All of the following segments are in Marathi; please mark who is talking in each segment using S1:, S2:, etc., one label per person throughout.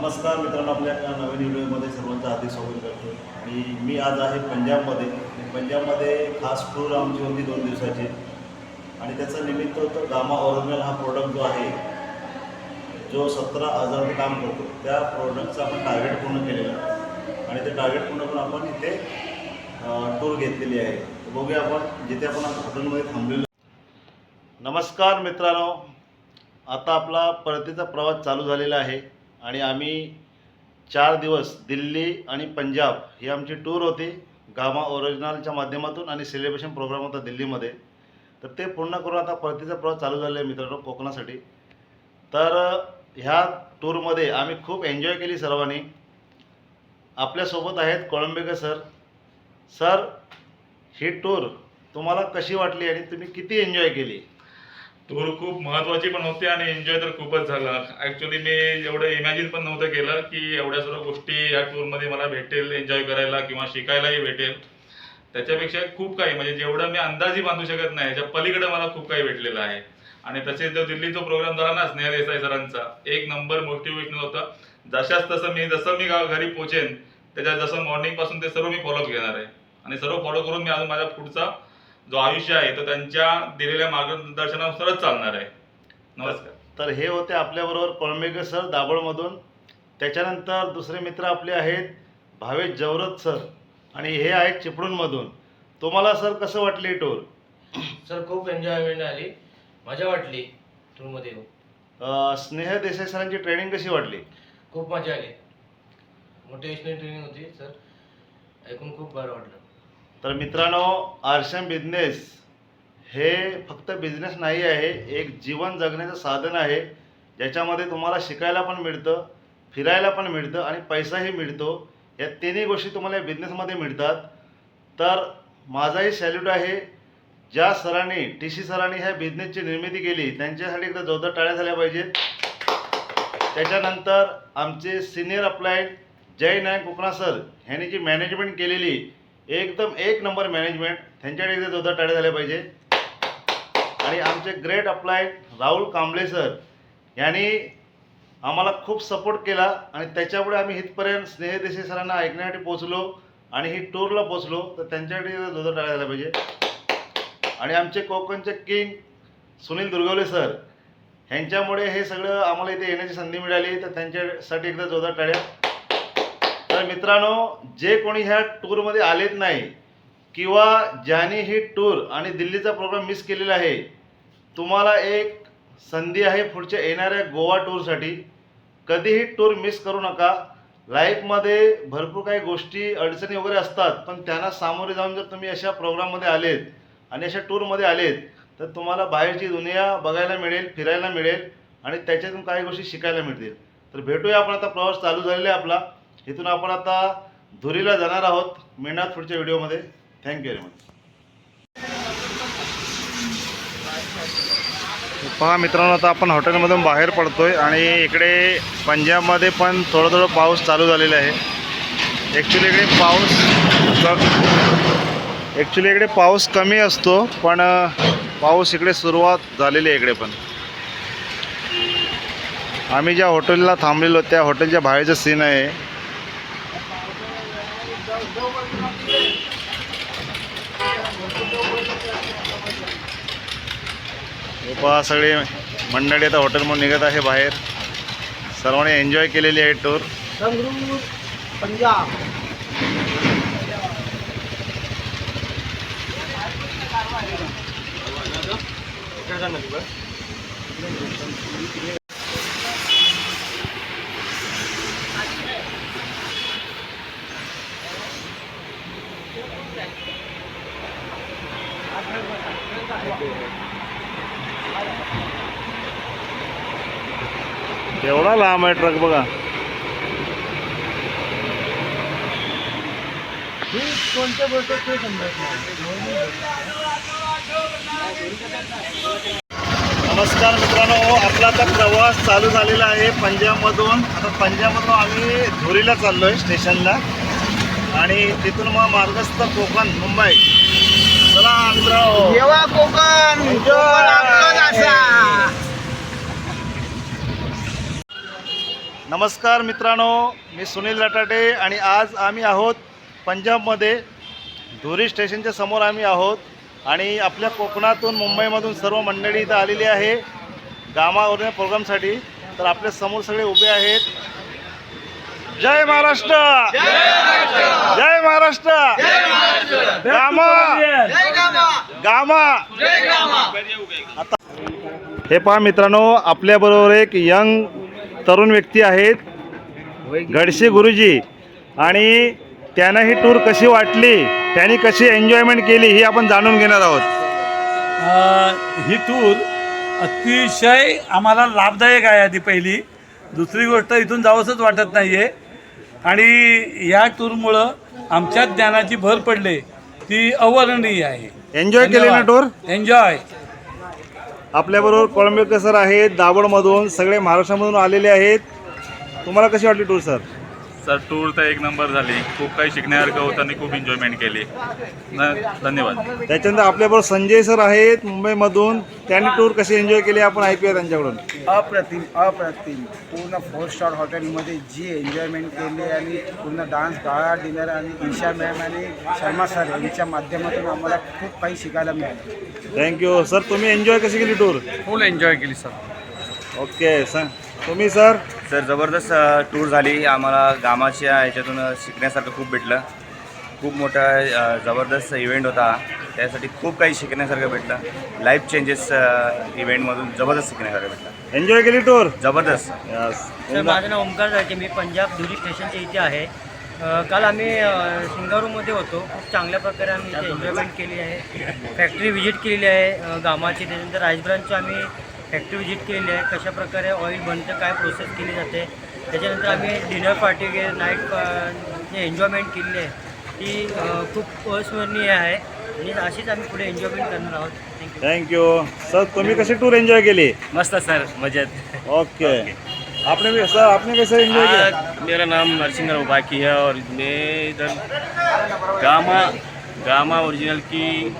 S1: नमस्कार मित्रांनो आपल्या नवीन व्हिडिओमध्ये सर्वांचं हार्दिक स्वागत करतो. आणि मी आज आहे पंजाबमध्ये. पंजाबमध्ये खास टूर आमची होती दोन दिवसाची. आणि त्याचं निमित्त होतं गामा ओरिजिनल हा प्रोडक्ट जो आहे जो सतरा हजार काम करतो. त्या प्रोडक्टचं आपण टार्गेट पूर्ण केलेलं आणि ते टार्गेट पूर्ण करून आपण इथे टूर घेतलेली आहे. बघूया आपण जिथे आपण आता हॉटेलमध्ये थांबलेलो नमस्कार मित्रांनो. आता आपला परतीचा प्रवास चालू झालेला आहे. आणि आम्ही चार दिवस दिल्ली आणि पंजाब ही आमची टूर होती गामा ओरिजिनलच्या माध्यमातून आणि सेलिब्रेशन प्रोग्राम होता दिल्लीमध्ये. तर ते पूर्ण करून आता परतीचा प्रवास चालू झालेला आहे मित्रांनो कोकणासाठी. तर ह्या टूरमध्ये आम्ही खूप एन्जॉय केली सर्वांनी. आपल्यासोबत आहेत कोळंबेकर सर. सर ही टूर तुम्हाला कशी वाटली आणि तुम्ही किती एन्जॉय केली?
S2: टूर खूप महत्वाची पण होती आणि एन्जॉय तर खूपच झाला. ऍक्च्युली मी एवढं इमॅजिन पण नव्हतं केलं की एवढ्या सर्व गोष्टी या टूरमध्ये मला भेटेल एन्जॉय करायला किंवा शिकायलाही भेटेल. त्याच्यापेक्षा खूप काही म्हणजे जेवढं मी अंदाजही बांधू शकत नाही याच्या पलीकडे मला खूप काही भेटलेलं आहे. आणि तसेच जो दिल्लीचा प्रोग्राम झाला ना स्नेहा देसाई सरांचा एक नंबर मोटिवेशनल होता. जशाच तसं मी जसं मी घरी पोचेन त्याच्यात जसं मॉर्निंगपासून ते सर्व मी फॉलोअप घेणार आहे. आणि सर्व फॉलो करून मी अजून माझ्या पुढचा जो आयुष्य आहे तो त्यांच्या दिलेल्या मार्गदर्शनानुसारच चालणार आहे. नमस्कार.
S1: तर हे होते आपल्याबरोबर कोळंबेकर सर दाभोळमधून. त्याच्यानंतर दुसरे मित्र आपले आहेत भावेश जवरत सर आणि हे आहेत चिपळूणमधून. तुम्हाला सर कसं वाटली टूर
S3: सर खूप एन्जॉयमेंट आली. मजा वाटली टूरमध्ये येऊन.
S1: अं, स्नेह देसाई सरांची ट्रेनिंग कशी वाटली?
S3: खूप मजा आली. मोटिवेशनल ट्रेनिंग होती सर. ऐकून खूप बरं वाटलं.
S1: तर मित्रांनो आरशम बिझनेस हे फक्त बिझनेस नाही आहे एक जीवन जगण्याचं साधन आहे. ज्याच्यामध्ये तुम्हाला शिकायला पण मिळतं फिरायला पण मिळतं आणि पैसाही मिळतो. या तिन्ही गोष्टी तुम्हाला या बिझनेसमध्ये मिळतात. तर माझाही सॅल्यूट आहे ज्या सरांनी टी सी सरांनी ह्या बिझनेसची निर्मिती केली त्यांच्यासाठी एकदा जोरदार टाळ्या झाल्या पाहिजेत. त्याच्यानंतर आमचे senior applied Jay Nayak Kokana sir ह्यांनी जी मॅनेजमेंट केलेली एकदम एक नंबर मॅनेजमेंट त्यांच्याकडे एकदा जोरदार टाळ्या झाल्या पाहिजे. आणि आमचे great apply Rahul Kamble sir यांनी आम्हाला खूप सपोर्ट केला आणि त्याच्यामुळे आम्ही इथपर्यंत स्नेह देसाई सरांना ऐकण्यासाठी पोचलो आणि ही टूरला पोचलो तर त्यांच्याकडे जोरदार टाळ्या झाल्या पाहिजे. आणि आमचे कोकणचे किंग सुनील दुर्गवले सर ह्यांच्यामुळे हे सगळं आम्हाला इथे येण्याची संधी मिळाली. तर त्यांच्यासाठी एकदा जोरदार टाळ्या. तर मित्रांनो जे कोणी ह्या टूरमध्ये आलेत नाही किंवा ज्यांनी ही टूर आणि दिल्लीचा प्रोग्राम मिस केलेला आहे तुम्हाला एक संधी आहे पुढच्या येणाऱ्या गोवा टूरसाठी. कधीही टूर मिस करू नका. लाईफमध्ये भरपूर काही गोष्टी अडचणी वगैरे असतात पण त्यांना सामोरे जाऊन जर तुम्ही अशा प्रोग्राममध्ये आलेत आणि अशा टूरमध्ये आलेत तर तुम्हाला बाहेरची दुनिया बघायला मिळेल फिरायला मिळेल आणि त्याच्यातून काही गोष्टी शिकायला मिळतील. तर भेटूया आपण आता प्रवास चालू झालेला आहे आपला. इथून आपण आता धुरीला जाणार आहोत मिळणार पुढच्या व्हिडिओमध्ये. थँक्यू व्हेरी मच पहा मित्रांनो आता आपण हॉटेलमधून बाहेर पडतोय आणि इकडे पंजाबमध्ये पण थोडं थोडं पाऊस चालू झालेला आहे. ॲक्च्युली इकडे पाऊस ॲक्च्युली इकडे पाऊस कमी असतो पण पाऊस इकडे सुरुवात झालेली आहे इकडे पण. आम्ही ज्या हॉटेलला थांबलेलो त्या हॉटेलच्या बाहेरचं सीन आहे. पहा सगळे मंडळी आता हॉटेलमधून निघत आहे बाहेर. सर्वांनी एन्जॉय केलेली आहे टूर
S3: पंजाब.
S1: एवढा लांब आहे ट्रक बघा.
S3: कोणत्या बोलतो ते
S1: नमस्कार मित्रांनो आपला आता प्रवास चालू झालेला आहे पंजाबमधून. आता पंजाबमधून आम्ही धुरीला चाललो आहे स्टेशनला. आणि तिथून मग मार्गस्थ कोकण मुंबई. चला
S3: येवा कोकण.
S1: कोकण आपलं
S3: असा.
S1: नमस्कार मित्रांनो. मी सुनील लटाटे आणि आज आम्ही आहोत पंजाबमध्ये. धुरी स्टेशनच्या समोर आम्ही आहोत आणि आपल्या कोकणातून मुंबईमधून सर्व मंडळी इथं आलेली आहे. गामावरून प्रोग्रामसाठी. तर आपल्यासमोर सगळे उभे आहेत. जय महाराष्ट्र. जय महाराष्ट्र. गामा. गामा. आता हे पहा मित्रांनो आपल्याबरोबर एक यंग तरुण व्यक्ती आहेत गडसे गुरुजी. आणि त्यांना ही टूर कशी वाटली? त्यांनी कशी एन्जॉयमेंट केली ही आपण जाणून घेणार आहोत.
S4: ही टूर अतिशय आम्हाला लाभदायक आहे आधी पहिली. दुसरी गोष्ट इथून जावंसंच वाटत नाही आहे आणि या टूरमुळं आमच्या ज्ञानाची भर पडली. ती अवर्णनीय आहे.
S1: एन्जॉय केली ना टूर
S4: एन्जॉय
S1: आपल्याबरोबर कोळंबेकर सर आहेत दाभोळमधून सगळे महाराष्ट्रामधून आलेले आहेत. तुम्हाला कशी वाटली टूर सर
S2: सर टूर तर एक नंबर झाली. खूप काही शिकण्यासारखं होतं आणि खूप एन्जॉयमेंट केली. न- धन्यवाद.
S1: त्याच्यानंतर आपल्याबरोबर संजय सर आहेत मुंबईमधून. त्यांनी टूर कशी एन्जॉय केली? आपण ऐकूया त्यांच्याकडून.
S5: अप्रतिम अप्रतिम. पूर्ण फोर स्टार हॉटेलमध्ये जी एन्जॉयमेंट केली आणि पूर्ण डान्स गाळा डिनर आणि ईशा मॅम आणि शर्मा सर यांच्या माध्यमातून आम्हाला खूप काही शिकायला मिळालं.
S1: थँक्यू सर तुम्ही एन्जॉय कशी केली टूर
S6: फुल एन्जॉय केली सर
S1: ओके सर तुम्ही सर
S7: सर जबरदस्त टूर झाली. आम्हाला गामाच्या ह्याच्यातून शिकण्यासारखं खूप भेटलं. खूप मोठा जबरदस्त इव्हेंट होता. त्यासाठी खूप काही शिकण्यासारखं भेटलं. लाईफ चेंजेस इव्हेंटमधून जबरदस्त शिकण्यासारखं भेटलं.
S1: एन्जॉय केली टूर
S7: जबरदस्त.
S1: यस
S8: सर माझं नाव ओमकार जाके मी पंजाब धुरी स्टेशनच्या इथे आहे. अ, काल आम्ही अ, सिंगारूमध्ये होतो. खूप चांगल्या प्रकारे आम्ही इथे एन्जॉयमेंट केली आहे. फॅक्टरी व्हिजिट केलेली आहे अ, गामाची. त्याच्यानंतर राईस ब्रांचची आम्ही फॅक्टरी व्हिजिट केलेली आहे कशा प्रकारे ऑइल बनतं काय प्रोसेस केली जाते त्याच्यानंतर आम्ही डिनर पार्टी वगैरे नाईट जे एन्जॉयमेंट केलेली आहे ती खूप अस्मरणीय आहे. आणि अशीच आम्ही पुढे एन्जॉयमेंट करणार आहोत. थँक्यू
S1: थँक्यू सर तुम्ही कशी टूर एन्जॉय केली?
S8: मस्त सर मजेत.
S1: ओके आपने भी सर आपने कैसे एन्जॉय किया?
S9: मेरा नाम नरसिंह उपाकी है और मैं इधर गामा गामा ओरिजिनल की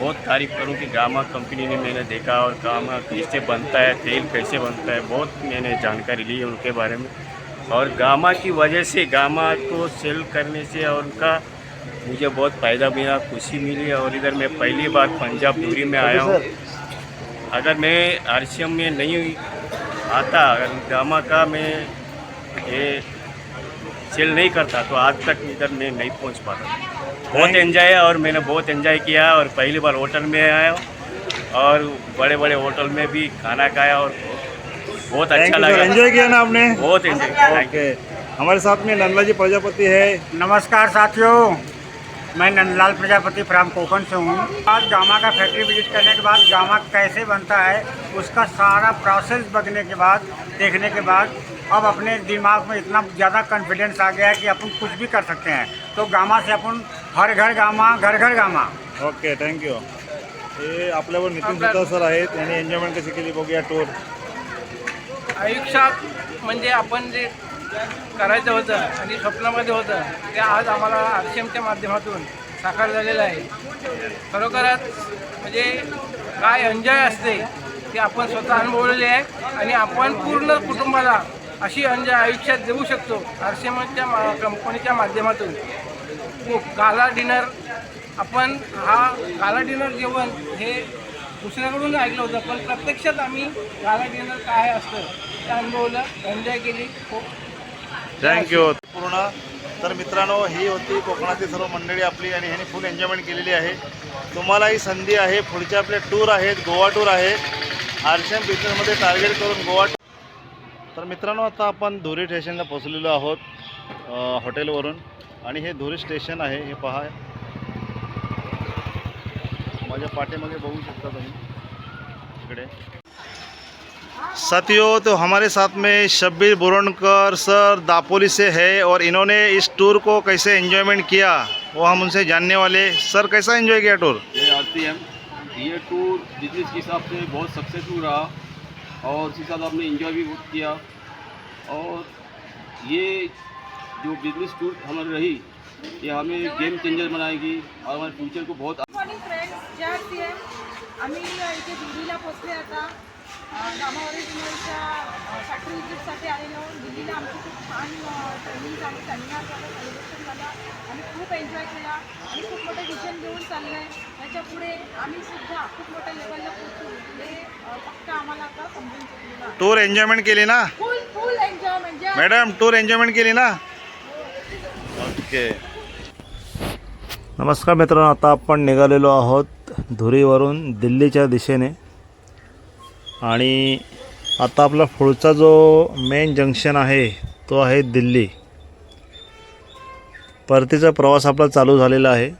S9: बहुत तारीफ़ करूँ कि गामा कंपनी ने मैंने देखा और गामा कैसे बनता है, तेल कैसे बनता है, बहुत मैंने जानकारी ली उनके बारे में। और गामा की वजह से, गामा को सेल करने से और उनका मुझे बहुत फ़ायदा मिला, खुशी मिली और इधर मैं पहली बार पंजाब दूरी में आया हूँ। अगर मैं आरसीएम में नहीं आता, अगर गामा का मैं ये सेल नहीं करता तो आज तक इधर मैं नहीं पहुँच पाता। बहुत एंजॉय है और मैंने बहुत एंजॉय किया और पहली बार होटल में आया और बड़े बड़े होटल में भी खाना खाया और बहुत अच्छा लगा।
S1: एंजॉय किया ना आपने?
S9: बहुत एंजॉय किया
S1: ओके हमारे साथ में नंदलाजी प्रजापति है।
S5: नमस्कार साथियों। मैं नंदलाल प्रजापति फ्राम कोकण से हूँ। आज गामा का फैक्ट्री विज़िट करने के बाद गामा कैसे बनता है उसका सारा प्रोसेस बगने के बाद देखने के बाद अब अपने दिमाग में इतना ज़्यादा कॉन्फिडेंस आ गया है कि अपन कुछ भी कर सकते हैं। तो गामा से अपन हर घर गामा घर घर गामा.
S1: ओके थँक्यू हे आपल्यावर नितीन सुतार सर आहेत त्यांनी एन्जॉयमेंट कशी केली बघूया टूर
S6: आयुष्यात म्हणजे आपण जे करायचं होतं आणि स्वप्नामध्ये होतं ते आज आम्हाला आर सी एमच्या माध्यमातून साकार झालेलं आहे. खरोखरच म्हणजे काय एन्जॉय असते ते आपण स्वतः अनुभवलेले आहे आणि आपण पूर्ण कुटुंबाला अशी एन्जॉय आयुष्यात देऊ शकतो आर सी एमच्या मा कंपनीच्या माध्यमातून. खूप काला डिनर. आपण हा काला डिनर जेवण हे दुसऱ्याकडून ऐकलं होतं पण प्रत्यक्षात आम्ही काला डिनर काय असतं ते अनुभवलं एन्जॉय केली. हो.
S1: थँक्यू पूर्ण. तर मित्रांनो ही होती कोकणातील सर्व मंडळी आपली आणि ह्यांनी फुल एन्जॉयमेंट केलेली आहे. तुम्हालाही संधी आहे. पुढचे आपले टूर आहेत गोवा टूर आहे. आरशियन बिझनेसमध्ये टार्गेट करून गोवा तर मित्रांनो आता आपण धुरी स्टेशनला पोचलेलो आहोत हॉटेलवरून आणि हे धुरी स्टेशन आहे हे पहा. माझ्या पाठीमागे बघू शकता तुम्ही. इकडे. साथियों तो हमारे साथ में शब्बीर बुरनकर सर दापोली से है और इन्होंने इस टूर को कैसे एंजॉयमेंट किया वो हम उनसे जानने वाले। सर कैसा एंजॉय किया टूर
S10: ये आर सी एम ये टूर बिज़नेस के हिसाब से बहुत सक्सेसफुल रहा और उसके साथ आपने इंजॉय भी बहुत किया। और ये जो बिजनेस टूर हमारी रही ये हमें गेम चेंजर बनाएगी और हमारे फ्यूचर को बहुत
S11: मॉर्निंग फ्रेंड्स जय सी एम आम्ही इथे दिल्लीला पोचले आता. गामा ओरिजिनलच्या फॅक्टरी विजिटसाठी आलेलो. दिल्लीला आमची खूप छान ट्रेनिंग झाली सेमिनार झालं सेलिब्रेशन झालं. आम्ही खूप एन्जॉय केला. आणि खूप मोठं विजन घेऊन चाललं आहे त्याच्या पुढे आम्ही सुद्धा खूप मोठ्या लेवलला पोहोचू. हे फक्त आम्हाला आता समजून चुकलेलं
S1: टूर एन्जॉयमेंट केली ना?
S11: फुल फुल एन्जॉय म्हणजे
S1: मॅडम टूर एन्जॉयमेंट केली ना? ओके. नमस्कार मित्रांनो आता आपण निघालेलो आहोत धुरीवरून दिल्लीच्या दिशेने. आणि आता आपला पुढचा जो मेन जंक्शन आहे तो आहे दिल्ली. परतीचा प्रवास आपला चालू झालेला आहे.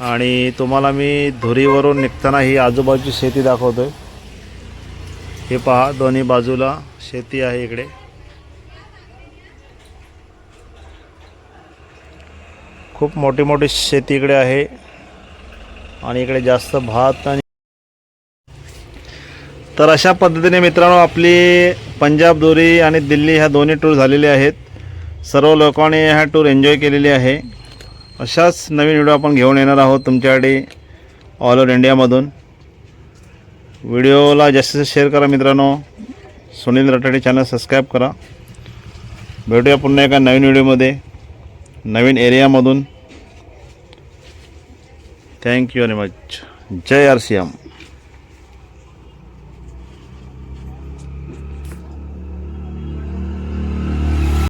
S1: आणि तुम्हाला मी धुरीवरून निघताना ही आजूबाजूची शेती दाखवतो आहे हे पहा दोन्ही बाजूला शेती आहे इकडे. खूप मोठी मोठी शेती इकडे आहे. आणि इकडे जास्त भात आणि तर अशा पद्धतीने मित्रांनो आपली पंजाब दोरी आणि दिल्ली ह्या दोन्ही टूर झालेले आहेत. सर्व लोकांनी ह्या टूर एन्जॉय केलेली आहे. अशाच नवीन व्हिडिओ आपण घेऊन येणार आहोत तुमच्याकडे ऑल ओव्हर इंडियामधून व्हिडिओला जास्तीत जास्त शेअर करा मित्रांनो. सुनील रटाडे चॅनल सबस्क्राईब करा. भेटूया पुन्हा एका नवीन व्हिडिओमध्ये नवीन एरियामधून थँक्यू व्हेरी मच जय आर सी एम